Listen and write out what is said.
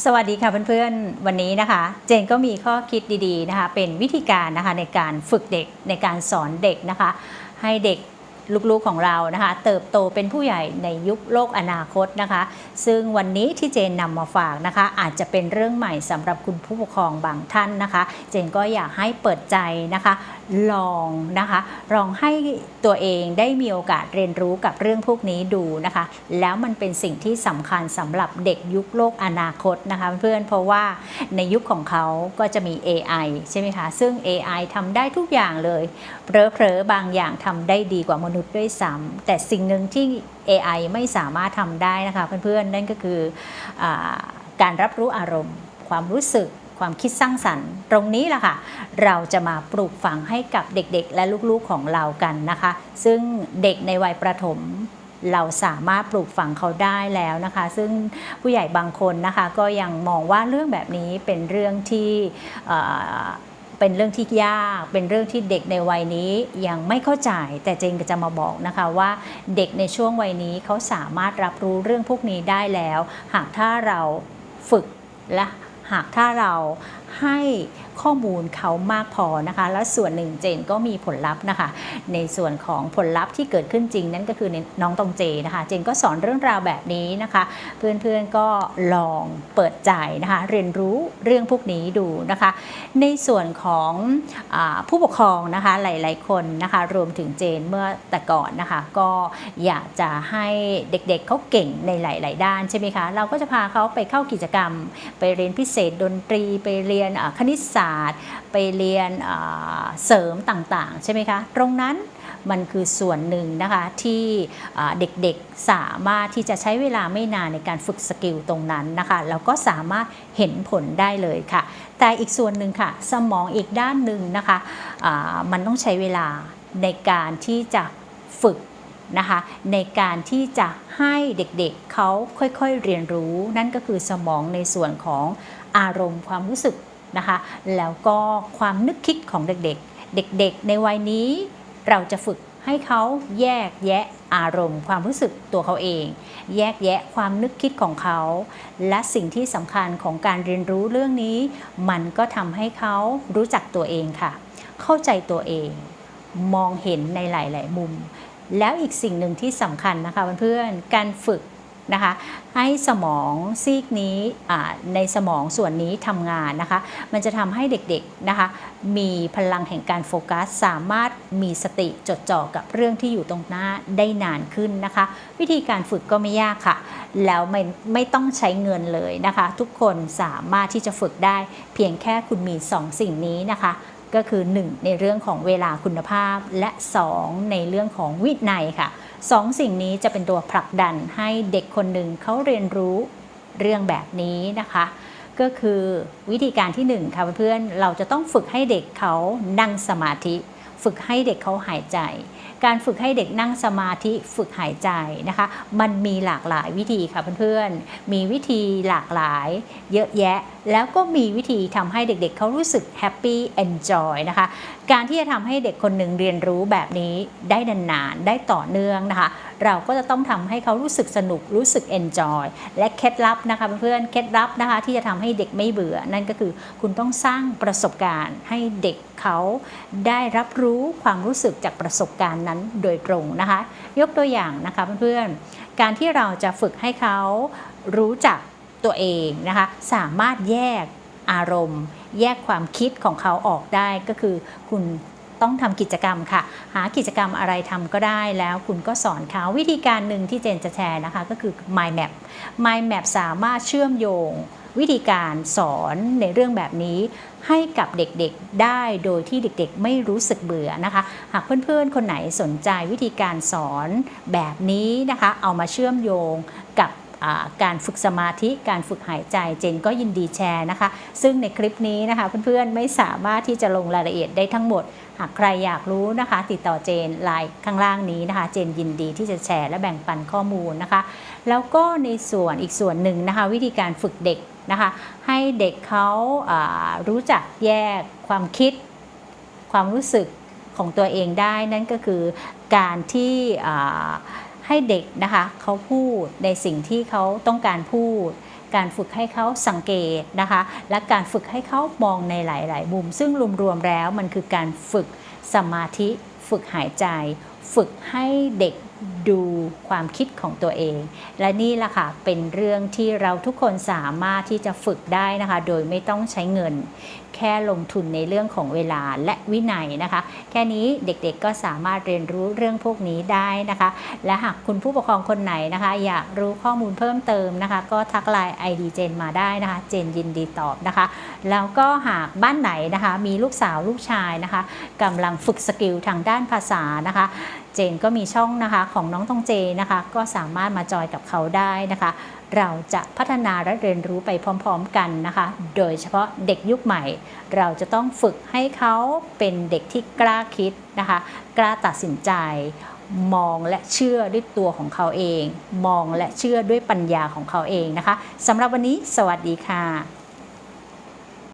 สวัสดีค่ะเพื่อนๆ วันนี้นะคะ เจนก็มีข้อคิดดีๆนะคะ เป็นวิธีการนะคะในการฝึกเด็กในการสอนเด็กนะคะ ให้เด็ก ลูกๆของเรานะคะ เติบโตเป็นผู้ใหญ่ในยุคโลกอนาคตนะคะ ซึ่งวันนี้ที่เจนนำมาฝากนะคะ อาจจะเป็นเรื่องใหม่สำหรับคุณผู้ปกครองบางท่านนะคะ เจนก็อยากให้เปิดใจนะคะ ลองนะคะลองให้ตัวเองได้มีโอกาสเรียนรู้กับเรื่องพวกนี้ดูนะคะ แล้วมันเป็นสิ่งที่สำคัญสำหรับเด็กยุคโลกอนาคตนะคะ เพื่อนเพราะว่าในยุคของเขาก็จะมี AI ใช่ไหมคะ ซึ่ง AI ทำได้ทุกอย่างเลยเผลอๆบางอย่างทำได้ดีกว่ามนุษย์ด้วยซ้ำแต่สิ่งหนึ่งที่ AI ไม่สามารถทำได้นะคะเพื่อนๆ นั่นก็คืออการรับรู้อารมณ์ ความรู้สึกความคิดสร้างสรรค์ ตรงนี้แหละค่ะ เราจะมาปลูกฝังให้กับเด็กๆ และลูกๆของเรากันนะคะ ซึ่งเด็กในวัยประถมเราสามารถปลูกฝังเขาได้แล้วนะคะ ซึ่งผู้ใหญ่บางคนนะคะก็ยังมองว่าเรื่องแบบนี้เป็นเรื่องที่ เป็นเรื่องที่ยาก เป็นเรื่องที่เด็กในวัยนี้ยังไม่เข้าใจ แต่เจนก็จะมาบอกนะคะว่าเด็กในช่วงวัยนี้เขาสามารถรับรู้เรื่องพวกนี้ได้แล้ว หากถ้าเราฝึกและหากถ้าเรา ให้ข้อมูลเขามากพอนะคะ แล้วส่วนหนึ่งเจนก็มีผลลัพธ์นะคะ ในส่วนของผลลัพธ์ที่เกิดขึ้นจริงนั่นก็คือในน้องตองเจนะคะ เจนก็สอนเรื่องราวแบบนี้นะคะ เพื่อนๆก็ลองเปิดใจนะคะ เรียนรู้เรื่องพวกนี้ดูนะคะ ในส่วนของอผู้ปกครองนะคะหลายๆคนนะคะ รวมถึงเจนเมื่อแต่ก่อนนะคะ ก็อยากจะให้เด็กๆเขาเก่งในหลาย ๆ ด้านใช่ไหมคะ เราก็จะพาเขาไปเข้ากิจกรรม ไปเรียนพิเศษดนตรีไปเรียนอ่าคณิตศาสตร์ ไปเรียนเสริมต่างๆ ใช่ไหมคะ ตรงนั้นมันคือส่วนหนึ่งนะคะที่เด็กๆสามารถที่จะใช้เวลาไม่นานในการฝึกสกิลตรงนั้นนะคะแล้วก็สามารถเห็นผลได้เลยค่ะ แต่อีกส่วนหนึ่งค่ะ สมองอีกด้านหนึ่งนะคะมันต้องใช้เวลาในการที่จะฝึกนะคะในการที่จะให้เด็กๆเขาค่อยๆเรียนรู้ นั่นก็คือสมองในส่วนของอารมณ์ความรู้สึก นะคะ แล้วก็ความนึกคิดของเด็กๆ เด็กๆ ในวัยนี้เราจะฝึกให้เขาแยกแยะอารมณ์ ความรู้สึกตัวเขาเอง แยกแยะความนึกคิดของเขา และสิ่งที่สำคัญของการเรียนรู้เรื่องนี้ มันก็ทำให้เขารู้จักตัวเองค่ะ เข้าใจตัวเอง มองเห็นในหลาย ๆ มุม แล้วอีกสิ่งหนึ่งที่สำคัญนะคะเพื่อนๆการฝึก นะคะให้สมองซีกนี้ในสมองส่วนนี้ทำงานนะคะ มันจะทำให้เด็กๆนะคะมีพลังแห่งการโฟกัส สามารถมีสติจดจ่อกับเรื่องที่อยู่ตรงหน้าได้นานขึ้นนะคะ วิธีการฝึกก็ไม่ยากค่ะ แล้วไม่ไม่ต้องใช้เงินเลยนะคะ ทุกคนสามารถที่จะฝึกได้ เพียงแค่คุณมี 2 สิ่งนี้นะคะก็คือ 1 ในเรื่องของเวลาคุณภาพและ 2 ในเรื่องของวินัยค่ะ สองสิ่งนี้จะเป็นตัวผลักดันให้เด็กคนหนึ่งเขาเรียนรู้เรื่องแบบนี้นะคะ ก็คือวิธีการที่ 1 ค่ะเพื่อนๆเราจะต้องฝึกให้เด็กเขานั่งสมาธิ ฝึกให้เด็กเขาหายใจ การฝึกให้เด็กนั่งสมาธิฝึกหายใจนะคะ มันมีหลากหลายวิธีค่ะเพื่อนๆมีวิธีหลากหลายเยอะแยะแล้วก็มีวิธีทำให้เด็กๆเขารู้สึกแฮปปี้เอนจอยนะคะ การที่จะทำให้เด็กคนหนึ่งเรียนรู้แบบนี้ได้นานๆ ได้ต่อเนื่องนะคะ เราก็จะต้องทำให้เขารู้สึกสนุกรู้สึกเอนจอยและเคล็ดลับนะคะเพื่อนๆเคล็ดลับนะคะที่จะทำให้เด็กไม่เบื่อ นั่นก็คือคุณต้องสร้างประสบการณ์ให้เด็กเขาได้รับรู้ความรู้สึกจากประสบการณ์นั้นโดยตรงนะคะ ยกตัวอย่างนะคะเพื่อนๆการที่เราจะฝึกให้เขารู้จัก ตัวเองนะคะสามารถแยกอารมณ์ แยกความคิดของเขาออกได้ก็คือคุณต้องทำกิจกรรมค่ะ หากิจกรรมอะไรทำก็ได้แล้วคุณก็สอนเขาวิธีการหนึ่งที่เจนจะแชร์นะคะก็คือ Mind Map Mind Map สามารถเชื่อมโยง วิธีการสอนในเรื่องแบบนี้ ให้กับเด็กๆได้โดยที่เด็กๆ ไม่รู้สึกเบื่อนะคะ หากเพื่อนๆ คนไหนสนใจวิธีการสอนแบบนี้นะคะ เอามาเชื่อมโยงกับ การฝึกสมาธิการฝึกหายใจเจนก็ยินดีแชร์นะคะ ซึ่งในคลิปนี้นะคะเพื่อนๆไม่สามารถที่จะลงรายละเอียดได้ทั้งหมด หากใครอยากรู้นะคะ ติดต่อเจนไลน์ข้างล่างนี้นะคะ เจนยินดีที่จะแชร์และแบ่งปันข้อมูลนะคะ แล้วก็ในส่วนอีกส่วนหนึ่งนะคะ วิธีการฝึกเด็กนะคะ ให้เด็กเขาารู้จักแยกความคิด ความรู้สึกของตัวเองได้นั่นก็คือการที่ ให้เด็กนะคะเขาพูดในสิ่งที่เขาต้องการพูด การฝึกให้เขาสังเกตนะคะ และการฝึกให้เขามองในหลาย ๆ มุม ซึ่งรวม ๆ แล้วมันคือการฝึกสมาธิ ฝึกหายใจ ฝึกให้เด็ก ดูความคิดของตัวเอง และนี่แหละค่ะเป็นเรื่องที่เราทุกคนสามารถที่จะฝึกได้นะคะ โดยไม่ต้องใช้เงิน แค่ลงทุนในเรื่องของเวลาและวินัยนะคะ แค่นี้เด็กๆก็สามารถเรียนรู้เรื่องพวกนี้ได้นะคะ และหากคุณผู้ปกครองคนไหนนะคะ อยากรู้ข้อมูลเพิ่มเติมนะคะ ก็ทักไลน์ ID เจนมาได้นะคะ เจนยินดีตอบนะคะ แล้วก็หากบ้านไหนนะคะ มีลูกสาวลูกชายนะคะกำลังฝึกสกิลทางด้านภาษานะคะ เจนก็มีช่องนะคะของน้องทองเจนะคะ ก็สามารถมาจอยกับเขาได้นะคะ เราจะพัฒนาและเรียนรู้ไปพร้อม ๆ กันนะคะ โดยเฉพาะเด็กยุคใหม่ เราจะต้องฝึกให้เขาเป็นเด็กที่กล้าคิดนะคะ กล้าตัดสินใจมองและเชื่อด้วยตัวของเขาเอง มองและเชื่อด้วยปัญญาของเขาเองนะคะสำหรับวันนี้ สวัสดีค่ะ